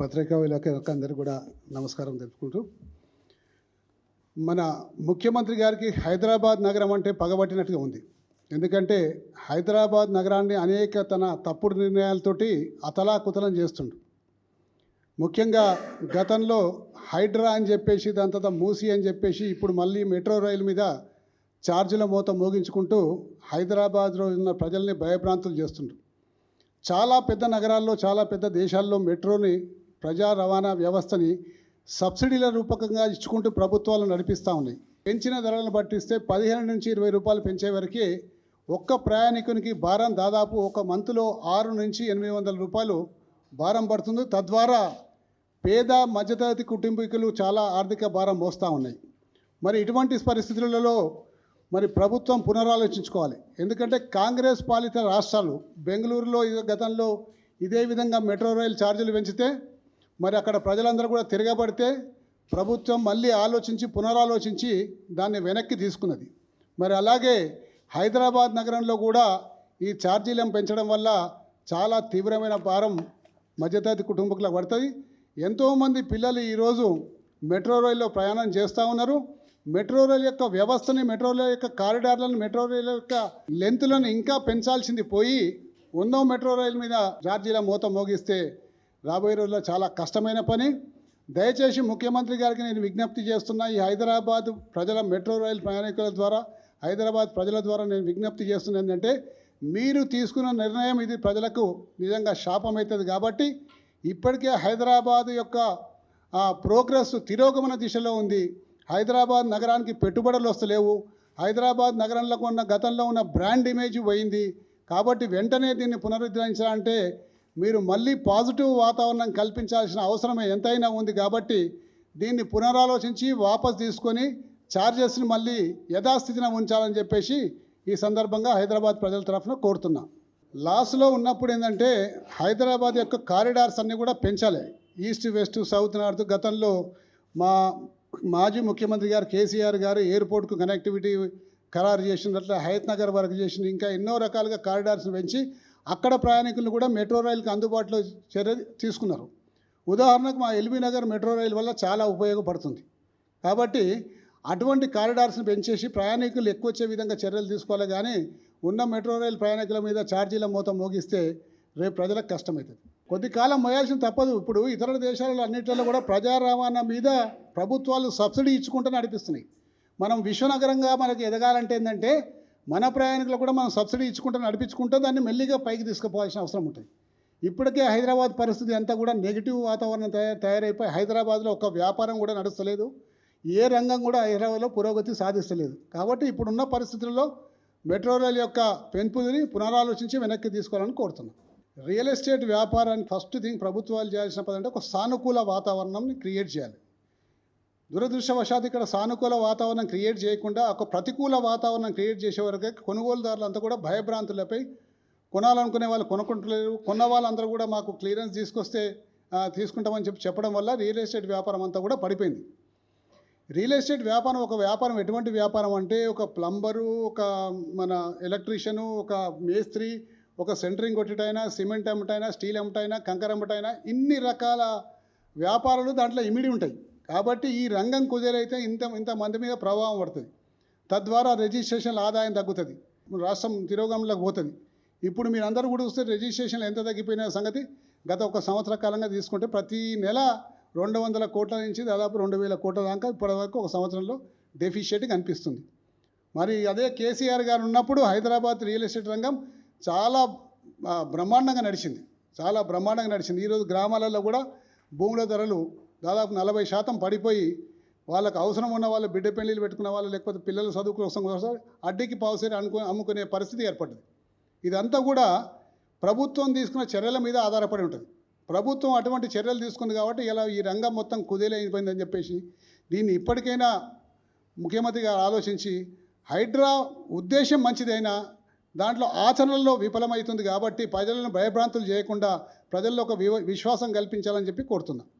పత్రికా విలేకరులకు అందరికీ కూడా నమస్కారం తెలుపుకుంటూ మన ముఖ్యమంత్రి గారికి హైదరాబాద్ నగరం అంటే పగబట్టినట్టుగా ఉంది. ఎందుకంటే హైదరాబాద్ నగరాన్ని అనేక తన తప్పుడు నిర్ణయాలతోటి అతలాకుతలం చేస్తుండు. ముఖ్యంగా గతంలో హైడ్రా అని చెప్పేసి దాని తర్వాత మూసి అని చెప్పేసి ఇప్పుడు మళ్ళీ మెట్రో రైలు మీద ఛార్జీల మూత మోగించుకుంటూ హైదరాబాద్లో ఉన్న ప్రజల్ని భయభ్రాంతులు చేస్తుండ్రు. చాలా పెద్ద నగరాల్లో చాలా పెద్ద దేశాల్లో మెట్రోని ప్రజా రవాణా వ్యవస్థని సబ్సిడీల రూపకంగా ఇచ్చుకుంటూ ప్రభుత్వాలు నడిపిస్తూ ఉన్నాయి. పెంచిన ధరలను పట్టిస్తే పదిహేను నుంచి ఇరవై రూపాయలు పెంచే వరకే ఒక్క ప్రయాణికునికి భారం దాదాపు ఒక మంత్లో ఆరు నుంచి ఎనిమిది వందల రూపాయలు భారం పడుతుంది. తద్వారా పేద మధ్యతరగతి కుటుంబీకులు చాలా ఆర్థిక భారం మోస్తూ ఉన్నాయి. మరి ఇటువంటి పరిస్థితులలో మరి ప్రభుత్వం పునరాలోచించుకోవాలి. ఎందుకంటే కాంగ్రెస్ పాలిత రాష్ట్రాలు బెంగళూరులో గతంలో ఇదే విధంగా మెట్రో రైల్ ఛార్జీలు పెంచితే మరి అక్కడ ప్రజలందరూ కూడా తిరగబడితే ప్రభుత్వం మళ్ళీ ఆలోచించి పునరాలోచించి దాన్ని వెనక్కి తీసుకున్నది. మరి అలాగే హైదరాబాద్ నగరంలో కూడా ఈ ఛార్జీలను పెంచడం వల్ల చాలా తీవ్రమైన భారం మధ్యతరగతి కుటుంబకులకు పడుతుంది. ఎంతోమంది పిల్లలు ఈరోజు మెట్రో రైల్లో ప్రయాణం చేస్తూ ఉన్నారు. మెట్రో రైల్ యొక్క వ్యవస్థని మెట్రో రైల్ యొక్క కారిడార్లను మెట్రో రైల్ యొక్క లెంత్లను ఇంకా పెంచాల్సింది పోయి ఉందో మెట్రో రైల్ మీద ఛార్జీల మూత మోగిస్తే రాబోయే రోజుల్లో చాలా కష్టమైన పని. దయచేసి ముఖ్యమంత్రి గారికి నేను విజ్ఞప్తి చేస్తున్నా ఈ హైదరాబాద్ ప్రజల మెట్రో రైలు ప్రయాణికుల ద్వారా హైదరాబాద్ ప్రజల ద్వారా నేను విజ్ఞప్తి చేస్తున్నా ఏంటంటే మీరు తీసుకున్న నిర్ణయం ఇది ప్రజలకు నిజంగా శాపమవుతుంది కాబట్టి ఇప్పటికే హైదరాబాద్ యొక్క ప్రోగ్రెస్ తిరోగమన దిశలో ఉంది. హైదరాబాద్ నగరానికి పెట్టుబడులు వస్తలేవు. హైదరాబాద్ నగరంలో ఉన్న గతంలో ఉన్న బ్రాండ్ ఇమేజ్ పోయింది. కాబట్టి వెంటనే దీన్ని పునరుద్ధరించాలంటే మీరు మళ్ళీ పాజిటివ్ వాతావరణం కల్పించాల్సిన అవసరం ఎంతైనా ఉంది కాబట్టి దీన్ని పునరాలోచించి వాపస్ తీసుకొని ఛార్జెస్ని మళ్ళీ యథాస్థితిన ఉంచాలని చెప్పేసి ఈ సందర్భంగా హైదరాబాద్ ప్రజల తరఫున కోరుతున్నా. లాస్లో ఉన్నప్పుడు ఏంటంటే హైదరాబాద్ యొక్క కారిడార్స్ అన్నీ కూడా పెంచాలి. ఈస్ట్ వెస్ట్ సౌత్ నార్త్ గతంలో మా మాజీ ముఖ్యమంత్రి గారు కేసీఆర్ గారు ఎయిర్పోర్ట్కు కనెక్టివిటీ ఖరారు చేసినట్లు హయత్ నగర్ వరకు చేసిన ఇంకా ఎన్నో రకాలుగా కారిడార్స్ పెంచి అక్కడ ప్రయాణికులను కూడా మెట్రో రైలుకి అందుబాటులో చర్య తీసుకున్నారు. ఉదాహరణకు మా ఎల్బీ నగర్ మెట్రో రైలు వల్ల చాలా ఉపయోగపడుతుంది. కాబట్టి అటువంటి కారిడార్స్ని పెంచేసి ప్రయాణికులు ఎక్కువ వచ్చే విధంగా చర్యలు తీసుకోవాలి కానీ ఉన్న మెట్రో రైలు ప్రయాణికుల మీద ఛార్జీల మూత మోగిస్తే రేపు ప్రజలకు కష్టమవుతుంది. కొద్ది కాలం మోయాల్సిన తప్పదు. ఇప్పుడు ఇతర దేశాలలో అన్నింటిలో కూడా ప్రజా రవాణా మీద ప్రభుత్వాలు సబ్సిడీ ఇచ్చుకుంటూ నడిపిస్తున్నాయి. మనం విశ్వనగరంగా మనకి ఎదగాలంటే ఏంటంటే మన ప్రయాణికులు కూడా మనం సబ్సిడీ ఇచ్చుకుంటూ నడిపించుకుంటూ దాన్ని మెల్లిగా పైకి తీసుకుపోవాల్సిన అవసరం ఉంటుంది. ఇప్పటికే హైదరాబాద్ పరిస్థితి అంతా కూడా నెగిటివ్ వాతావరణం తయారైపోయి హైదరాబాద్లో ఒక వ్యాపారం కూడా నడుస్తలేదు. ఏ రంగం కూడా హైదరాబాద్లో పురోగతి సాధిస్తలేదు. కాబట్టి ఇప్పుడున్న పరిస్థితుల్లో మెట్రో రైల్ యొక్క పెంపుని పునరాలోచించి వెనక్కి తీసుకోవాలని కోరుతున్నాం. రియల్ ఎస్టేట్ వ్యాపారానికి ఫస్ట్ థింగ్ ప్రభుత్వాలు చేయాల్సిన పదంటే ఒక సానుకూల వాతావరణంని క్రియేట్ చేయాలి. దురదృష్టవశాత్తు ఇక్కడ సానుకూల వాతావరణం క్రియేట్ చేయకుండా ఒక ప్రతికూల వాతావరణం క్రియేట్ చేసే వరకే కొనుగోలుదారులంతా కూడా భయభ్రాంతులపై కొనాలనుకునే వాళ్ళు కొనుక్కుంటలేరు. కొన్న వాళ్ళందరూ కూడా మాకు క్లియరెన్స్ తీసుకొస్తే తీసుకుంటామని చెప్పి చెప్పడం వల్ల రియల్ ఎస్టేట్ వ్యాపారం అంతా కూడా పడిపోయింది. రియల్ ఎస్టేట్ వ్యాపారం ఒక వ్యాపారం ఎటువంటి వ్యాపారం అంటే ఒక ప్లంబరు ఒక మన ఎలక్ట్రీషియను ఒక మేస్త్రి ఒక సెంటరింగ్ కొట్టేటైనా సిమెంట్ అమ్మటైనా స్టీల్ అమ్మటైనా కంకర అమ్మటైనా ఇన్ని రకాల వ్యాపారాలు దాంట్లో ఇమిడి ఉంటాయి. కాబట్టి ఈ రంగం కుదేరైతే ఇంత ఇంత మంది మీద ప్రభావం పడుతుంది. తద్వారా రిజిస్ట్రేషన్ల ఆదాయం తగ్గుతుంది. రాష్ట్రం తిరోగంలోకి పోతుంది. ఇప్పుడు మీరు అందరూ కూడా చూస్తే రిజిస్ట్రేషన్లు ఎంత తగ్గిపోయిన సంగతి గత ఒక సంవత్సర కాలంగా తీసుకుంటే ప్రతి నెల రెండు వందల కోట్ల నుంచి దాదాపు రెండు వేల కోట్ల దాకా ఇప్పటివరకు ఒక సంవత్సరంలో డెఫిషియట్ కనిపిస్తుంది. మరి అదే కేసీఆర్ గారు ఉన్నప్పుడు హైదరాబాద్ రియల్ ఎస్టేట్ రంగం చాలా బ్రహ్మాండంగా నడిచింది. చాలా బ్రహ్మాండంగా నడిచింది. ఈరోజు గ్రామాలలో కూడా భూముల ధరలు దాదాపు నలభై శాతం పడిపోయి వాళ్ళకు అవసరం ఉన్న వాళ్ళు బిడ్డ పెళ్ళిళ్ళు పెట్టుకున్న వాళ్ళు లేకపోతే పిల్లల చదువు కోసం కోసం అడ్డీకి పావుసేరి అనుకు అమ్ముకునే పరిస్థితి ఏర్పడింది ఇదంతా కూడా ప్రభుత్వం తీసుకున్న చర్యల మీద ఆధారపడి ఉంటుంది. ప్రభుత్వం అటువంటి చర్యలు తీసుకుంది కాబట్టి ఇలా ఈ రంగం మొత్తం కుదేలైపోయిందని చెప్పేసి దీన్ని ఇప్పటికైనా ముఖ్యమంత్రి గారు ఆలోచించి హైడ్రా ఉద్దేశం మంచిదైనా దాంట్లో ఆచరణలో విఫలమవుతుంది కాబట్టి ప్రజలను భయభ్రాంతులు చేయకుండా ప్రజల్లో ఒక విశ్వాసం కల్పించాలని చెప్పి కోరుతున్నాను